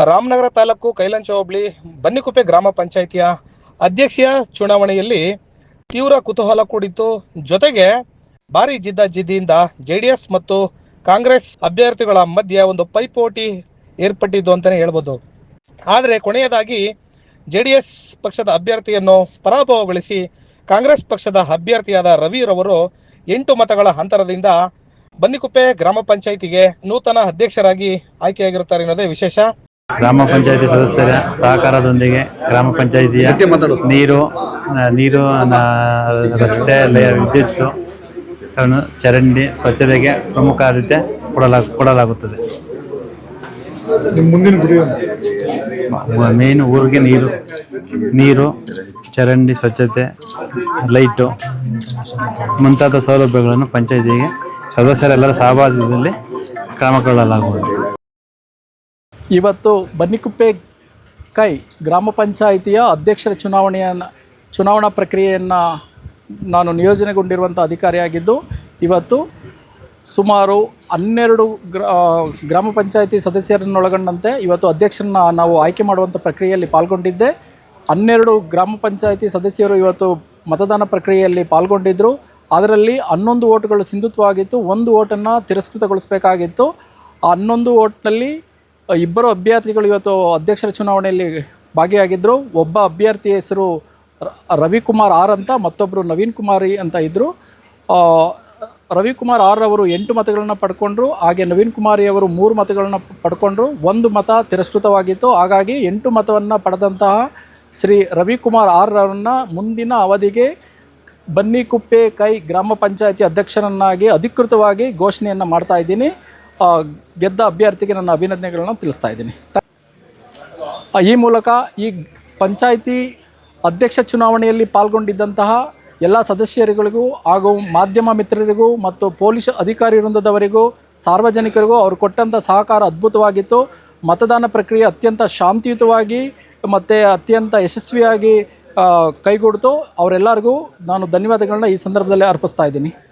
ರಾಮನಗರ ತಾಲೂಕು ಕೈಲಂಚ ಹೋಬಳಿ ಬನ್ನಿಕುಪ್ಪೆ ಗ್ರಾಮ ಪಂಚಾಯಿತಿಯ ಅಧ್ಯಕ್ಷೀಯ ಚುನಾವಣೆಯಲ್ಲಿ ತೀವ್ರ ಕುತೂಹಲ ಕೂಡಿತ್ತು. ಜೊತೆಗೆ ಭಾರಿ ಜಿದ್ದಾಜಿದ್ದಿಯಿಂದ ಜೆ ಡಿ ಎಸ್ ಮತ್ತು ಕಾಂಗ್ರೆಸ್ ಅಭ್ಯರ್ಥಿಗಳ ಮಧ್ಯೆ ಒಂದು ಪೈಪೋಟಿ ಏರ್ಪಟ್ಟಿದ್ದು ಅಂತಲೇ ಹೇಳ್ಬೋದು. ಆದರೆ ಕೊನೆಯದಾಗಿ ಜೆ ಡಿ ಎಸ್ ಪಕ್ಷದ ಅಭ್ಯರ್ಥಿಯನ್ನು ಪರಾಭವಗೊಳಿಸಿ ಕಾಂಗ್ರೆಸ್ ಪಕ್ಷದ ಅಭ್ಯರ್ಥಿಯಾದ ರವಿರವರು ಎಂಟು ಮತಗಳ ಅಂತರದಿಂದ ಬನ್ನಿಕುಪ್ಪೆ ಗ್ರಾಮ ಪಂಚಾಯಿತಿಗೆ ನೂತನ ಅಧ್ಯಕ್ಷರಾಗಿ ಆಯ್ಕೆಯಾಗಿರುತ್ತಾರೆ ಅನ್ನೋದೇ ವಿಶೇಷ. ಗ್ರಾಮ ಪಂಚಾಯತಿ ಸದಸ್ಯರ ಸಹಕಾರದೊಂದಿಗೆ ಗ್ರಾಮ ಪಂಚಾಯಿತಿಯ ನೀರು ನೀರು ರಸ್ತೆ ವಿದ್ಯುತ್ ಚರಂಡಿ ಸ್ವಚ್ಛತೆಗೆ ಪ್ರಮುಖ ಆದ್ಯತೆ ಕೊಡಲಾ ಕೊಡಲಾಗುತ್ತದೆ. ಮೇನ್ ಊರಿಗೆ ನೀರು ನೀರು ಚರಂಡಿ ಸ್ವಚ್ಛತೆ ಲೈಟು ಮುಂತಾದ ಸೌಲಭ್ಯಗಳನ್ನು ಪಂಚಾಯಿತಿಗೆ ಸದಸ್ಯರೆಲ್ಲರ ಸಹಭಾಗಿತ್ವದಲ್ಲಿ ಕ್ರಮ ಕೊಳ್ಳಲಾಗುವುದು ಇವತ್ತು ಬನ್ನಿಕುಪ್ಪೆ ಕೈ ಗ್ರಾಮ ಪಂಚಾಯಿತಿಯ ಅಧ್ಯಕ್ಷರ ಚುನಾವಣೆಯನ್ನು, ಚುನಾವಣಾ ಪ್ರಕ್ರಿಯೆಯನ್ನು ನಾನು ನಿಯೋಜನೆಗೊಂಡಿರುವಂಥ ಅಧಿಕಾರಿಯಾಗಿದ್ದು, ಇವತ್ತು ಸುಮಾರು ಹನ್ನೆರಡು ಗ್ರಾಮ ಪಂಚಾಯಿತಿ ಸದಸ್ಯರನ್ನೊಳಗೊಂಡಂತೆ ಇವತ್ತು ಅಧ್ಯಕ್ಷರನ್ನ ನಾವು ಆಯ್ಕೆ ಮಾಡುವಂಥ ಪ್ರಕ್ರಿಯೆಯಲ್ಲಿ ಪಾಲ್ಗೊಂಡಿದ್ದೆ. ಹನ್ನೆರಡು ಗ್ರಾಮ ಪಂಚಾಯಿತಿ ಸದಸ್ಯರು ಇವತ್ತು ಮತದಾನ ಪ್ರಕ್ರಿಯೆಯಲ್ಲಿ ಪಾಲ್ಗೊಂಡಿದ್ದರು ಅದರಲ್ಲಿ ಹನ್ನೊಂದು ಓಟುಗಳು ಸಿಂಧುತ್ವವಾಗಿತ್ತು. ಒಂದು ಓಟನ್ನು ತಿರಸ್ಕೃತಗೊಳಿಸಬೇಕಾಗಿತ್ತು. ಆ ಹನ್ನೊಂದು ಓಟ್ನಲ್ಲಿ ಇಬ್ಬರು ಅಭ್ಯರ್ಥಿಗಳು ಇವತ್ತು ಅಧ್ಯಕ್ಷರ ಚುನಾವಣೆಯಲ್ಲಿ ಭಾಗಿಯಾಗಿದ್ದರು ಒಬ್ಬ ಅಭ್ಯರ್ಥಿ ಹೆಸರು ರವಿಕುಮಾರ್ ಆರ್ ಅಂತ ಮತ್ತೊಬ್ಬರು ನವೀನ್ ಕುಮಾರಿ ಅಂತ ಇದ್ದರು ರವಿಕುಮಾರ್ ಆರ್ ಅವರು ಎಂಟು ಮತಗಳನ್ನು ಪಡ್ಕೊಂಡ್ರು, ಹಾಗೆ ನವೀನ್ ಕುಮಾರಿ ಅವರು ಮೂರು ಮತಗಳನ್ನು ಪಡ್ಕೊಂಡ್ರು. ಒಂದು ಮತ ತಿರಸ್ಕೃತವಾಗಿತ್ತು. ಹಾಗಾಗಿ ಎಂಟು ಮತವನ್ನು ಪಡೆದಂತಹ ಶ್ರೀ ರವಿಕುಮಾರ್ ಆರ್ ಅವರನ್ನು ಮುಂದಿನ ಅವಧಿಗೆ ಬನ್ನಿಕುಪ್ಪೆ ಕೈ ಗ್ರಾಮ ಪಂಚಾಯತಿ ಅಧ್ಯಕ್ಷರನ್ನಾಗಿ ಅಧಿಕೃತವಾಗಿ ಘೋಷಣೆಯನ್ನು ಮಾಡ್ತಾ ಇದ್ದೀನಿ. ಗೆದ್ದ ಅಭ್ಯರ್ಥಿಗೆ ನನ್ನ ಅಭಿನಂದನೆಗಳನ್ನು ತಿಳಿಸ್ತಾ ಇದ್ದೀನಿ. ಈ ಮೂಲಕ ಈ ಪಂಚಾಯಿತಿ ಅಧ್ಯಕ್ಷ ಚುನಾವಣೆಯಲ್ಲಿ ಪಾಲ್ಗೊಂಡಿದ್ದಂತಹ ಎಲ್ಲ ಸದಸ್ಯರುಗಳಿಗೂ ಹಾಗೂ ಮಾಧ್ಯಮ ಮಿತ್ರರಿಗೂ ಮತ್ತು ಪೊಲೀಸ್ ಅಧಿಕಾರಿ ವೃಂದದವರಿಗೂ, ಸಾರ್ವಜನಿಕರಿಗೂ ಅವರು ಕೊಟ್ಟಂಥ ಸಹಕಾರ ಅದ್ಭುತವಾಗಿತ್ತು. ಮತದಾನ ಪ್ರಕ್ರಿಯೆ ಅತ್ಯಂತ ಶಾಂತಿಯುತವಾಗಿ ಮತ್ತು ಅತ್ಯಂತ ಯಶಸ್ವಿಯಾಗಿ ಕೈಗೂಡಿತು. ಅವರೆಲ್ಲರಿಗೂ ನಾನು ಧನ್ಯವಾದಗಳನ್ನ ಈ ಸಂದರ್ಭದಲ್ಲಿ ಅರ್ಪಿಸ್ತಾ ಇದ್ದೀನಿ.